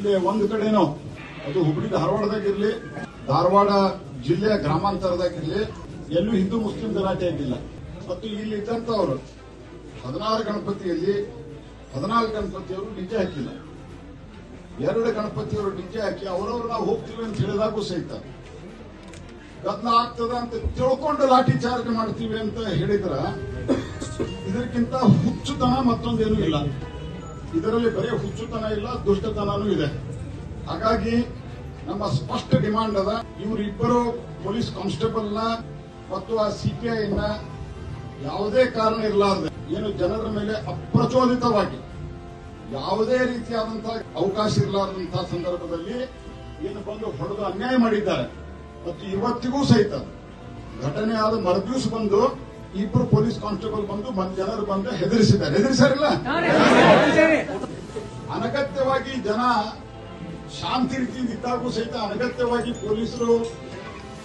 ಜಿಲ್ಲೆಯ ಒಂದು ಕಡೆನೋ, ಅದು ಹುಬ್ಳಿ ಧಾರವಾಡದಾಗಿರ್ಲಿ, ಧಾರವಾಡ ಜಿಲ್ಲೆಯ ಗ್ರಾಮಾಂತರದಾಗಿರ್ಲಿ, ಎಲ್ಲೂ ಹಿಂದೂ ಮುಸ್ಲಿಂ ಗಲಾಟೆ ಆಗಿಲ್ಲ. ಮತ್ತು ಇಲ್ಲಿ ಇದ್ದಂತವರು ಹದಿನಾರು ಗಣಪತಿಯಲ್ಲಿ, ಹದಿನಾಲ್ಕು ಗಣಪತಿಯವರು ಡಿಜೆ ಹಾಕಿಲ್ಲ. ಎರಡು ಗಣಪತಿಯವರು ಡಿಜೆ ಹಾಕಿ ಅವರವರು ನಾವು ಹೋಗ್ತೀವಿ ಅಂತ ಹೇಳಿದಾಗೂ ಸಹಿತ. ಗದ್ದಲ ಆಗ್ತದ ಅಂತ ತಿಳ್ಕೊಂಡು ಲಾಠಿ ಚಾರ್ಜ್ ಮಾಡ್ತೀವಿ ಅಂತ ಹೇಳಿದ್ರ, ಇದಕ್ಕಿಂತ ಹುಚ್ಚುತನ ಮತ್ತೊಂದೇನೂ ಇಲ್ಲ. ಇದರಲ್ಲಿ ಬರೀ ಹುಚ್ಚುತನ ಇಲ್ಲ, ದುಷ್ಟತನನೂ ಇದೆ. ಹಾಗಾಗಿ ನಮ್ಮ ಸ್ಪಷ್ಟ ಡಿಮಾಂಡ್ ಅದ, ಇವರಿಬ್ಬರು ಪೊಲೀಸ್ ಕಾನ್ಸ್ಟೇಬಲ್ನ ಮತ್ತು ಆ ಸಿಪಿಐ ನ ಯಾವುದೇ ಕಾರಣ ಇರಲಾರದೆ, ಏನು ಜನರ ಮೇಲೆ ಅಪ್ರಚೋದಿತವಾಗಿ ಯಾವುದೇ ರೀತಿಯಾದಂತಹ ಅವಕಾಶ ಇರಲಾರದಂತಹ ಸಂದರ್ಭದಲ್ಲಿ ಏನು ಬಂದು ಹೊಡೆದು ಅನ್ಯಾಯ ಮಾಡಿದ್ದಾರೆ. ಮತ್ತು ಇವತ್ತಿಗೂ ಸಹಿತ ಘಟನೆ ಆದ ಮರುದಿವಸ ಬಂದು ಇಬ್ಬರು ಪೊಲೀಸ್ ಕಾನ್ಸ್ಟೇಬಲ್ ಬಂದು ಜನರು ಬಂದು ಹೆದರಿಸಿದ್ದಾರೆ. ಹೆದರಿಸಾರಿಲ್ಲ ಅನಗತ್ಯವಾಗಿ ಜನ ಶಾಂತಿ ರೀತಿಯಿಂದ ಇದ್ದಾಗೂ ಸಹಿತ ಅನಗತ್ಯವಾಗಿ ಪೊಲೀಸರು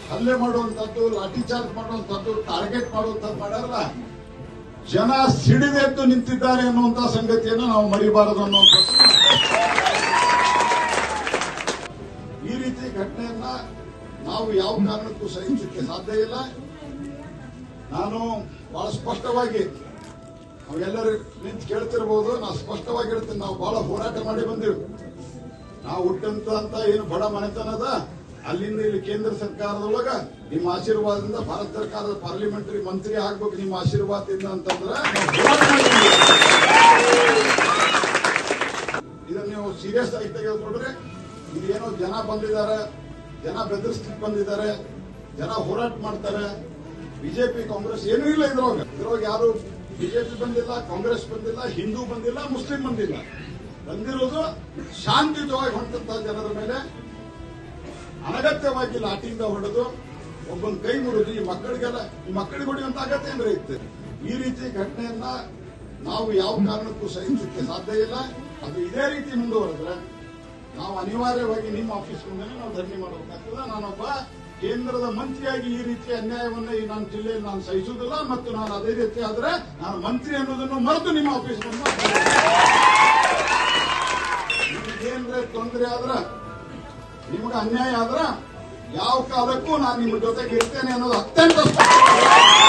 ಹಲ್ಲೆ ಮಾಡುವಂತದ್ದು, ಲಾಠಿ ಚಾರ್ಜ್ ಮಾಡುವಂತದ್ದು, ಟಾರ್ಗೆಟ್ ಮಾಡುವಂತದ್ದು ಮಾಡಲ್ಲ ಜನ ಸಿಡಿದೆದ್ದು ನಿಂತಿದ್ದಾರೆ ಅನ್ನುವಂತ ಸಂಗತಿಯನ್ನು ನಾವು ಮರಿಬಾರದು ಅನ್ನುವಂಥದ್ದು. ಈ ರೀತಿ ಘಟನೆಯನ್ನ ನಾವು ಯಾವ ಕಾರಣಕ್ಕೂ ಸಹಿಸಲಿಕ್ಕೆ ಸಾಧ್ಯ ಇಲ್ಲ. ನಾನು ಬಹಳ ಸ್ಪಷ್ಟವಾಗಿ ನಾವೆಲ್ಲರೂ ನಿಂತು ಕೇಳ್ತಿರ್ಬೋದು ನಾವು ಸ್ಪಷ್ಟವಾಗಿ ಹೇಳ್ತೀನಿ ನಾವು ಬಹಳ ಹೋರಾಟ ಮಾಡಿ ಬಂದೆವು. ನಾವು ಹುಟ್ಟಂತ ಅಂತ ಏನು ಬಡ ಮನೆತನದ, ಅಲ್ಲಿಂದ ಇಲ್ಲಿ ಕೇಂದ್ರ ಸರ್ಕಾರದೊಳಗ ನಿಮ್ಮ ಆಶೀರ್ವಾದದಿಂದ ಭಾರತ ಸರ್ಕಾರದ ಪಾರ್ಲಿಮೆಂಟರಿ ಮಂತ್ರಿ ಆಗ್ಬೇಕು, ನಿಮ್ಮ ಆಶೀರ್ವಾದದಿಂದ ಅಂತಂದ್ರೆ ಇದನ್ನ ನೀವು ಸೀರಿಯಸ್ ಆಗಿ ತೆಗೆದುಕೊಂಡ್ರೆ ಏನೋ ಜನ ಬಂದಿದ್ದಾರೆ, ಜನ ಬೆದರಿಸ್ಲಿಕ್ಕೆ ಬಂದಿದ್ದಾರೆ, ಜನ ಹೋರಾಟ ಮಾಡ್ತಾರೆ. ಬಿಜೆಪಿ, ಕಾಂಗ್ರೆಸ್ ಏನೂ ಇಲ್ಲ ಇದ್ರೊಳಗೆ ಇದ್ರೊಳಗೆ ಯಾರು ಬಿಜೆಪಿ ಬಂದಿಲ್ಲ, ಕಾಂಗ್ರೆಸ್ ಬಂದಿಲ್ಲ, ಹಿಂದೂ ಬಂದಿಲ್ಲ, ಮುಸ್ಲಿಂ ಬಂದಿಲ್ಲ. ಬಂದಿರೋದು ಶಾಂತಿಯುತವಾಗಿ ಹೊಂಟಂತ ಜನರ ಮೇಲೆ ಅನಗತ್ಯವಾಗಿ ಲಾಠಿಯಿಂದ ಹೊಡೆದು ಒಬ್ಬನ ಕೈ ಮುರಿದು ಈ ಮಕ್ಕಳಿಗೆಲ್ಲ, ಈ ಮಕ್ಕಳಿಗೆ ಹೊಡೆಯುವಂತ ಅಗತ್ಯ ಏನ್ರ ಇತ್ತು? ಈ ರೀತಿ ಘಟನೆಯನ್ನ ನಾವು ಯಾವ ಕಾರಣಕ್ಕೂ ಸಹಿಸಲಿಕ್ಕೆ ಸಾಧ್ಯ ಇಲ್ಲ. ಅದು ಇದೇ ರೀತಿ ಮುಂದುವರೆದ್ರೆ ನಾವು ಅನಿವಾರ್ಯವಾಗಿ ನಿಮ್ಮ ಆಫೀಸ್ ಮುಂದೆ ನಾವು ಧರಣಿ ಮಾಡಬೇಕಾಗ್ತದೆ. ನಾನೊಬ್ಬ ಕೇಂದ್ರದ ಮಂತ್ರಿಯಾಗಿ ಈ ರೀತಿ ಅನ್ಯಾಯವನ್ನ ಈ ನನ್ನ ಜಿಲ್ಲೆಯಲ್ಲಿ ನಾನು ಸಹಿಸುವುದಿಲ್ಲ ಮತ್ತು ನಾನು ಅದೇ ರೀತಿ ಆದ್ರೆ ನಾನು ಮಂತ್ರಿ ಅನ್ನೋದನ್ನು ಮರೆತು ನಿಮ್ಮ ಆಫೀಸ್ ಮುಂದೆ ನಿಮಗೇನ್ರೆ ತೊಂದರೆ ಆದ್ರ, ನಿಮ್ಗೆ ಅನ್ಯಾಯ ಆದ್ರ, ಯಾವ ಕಾಲಕ್ಕೂ ನಾನು ನಿಮ್ಮ ಜೊತೆಗೆ ಇರ್ತೇನೆ ಅನ್ನೋದು ಅತ್ಯಂತ ಸ್ಪಷ್ಟ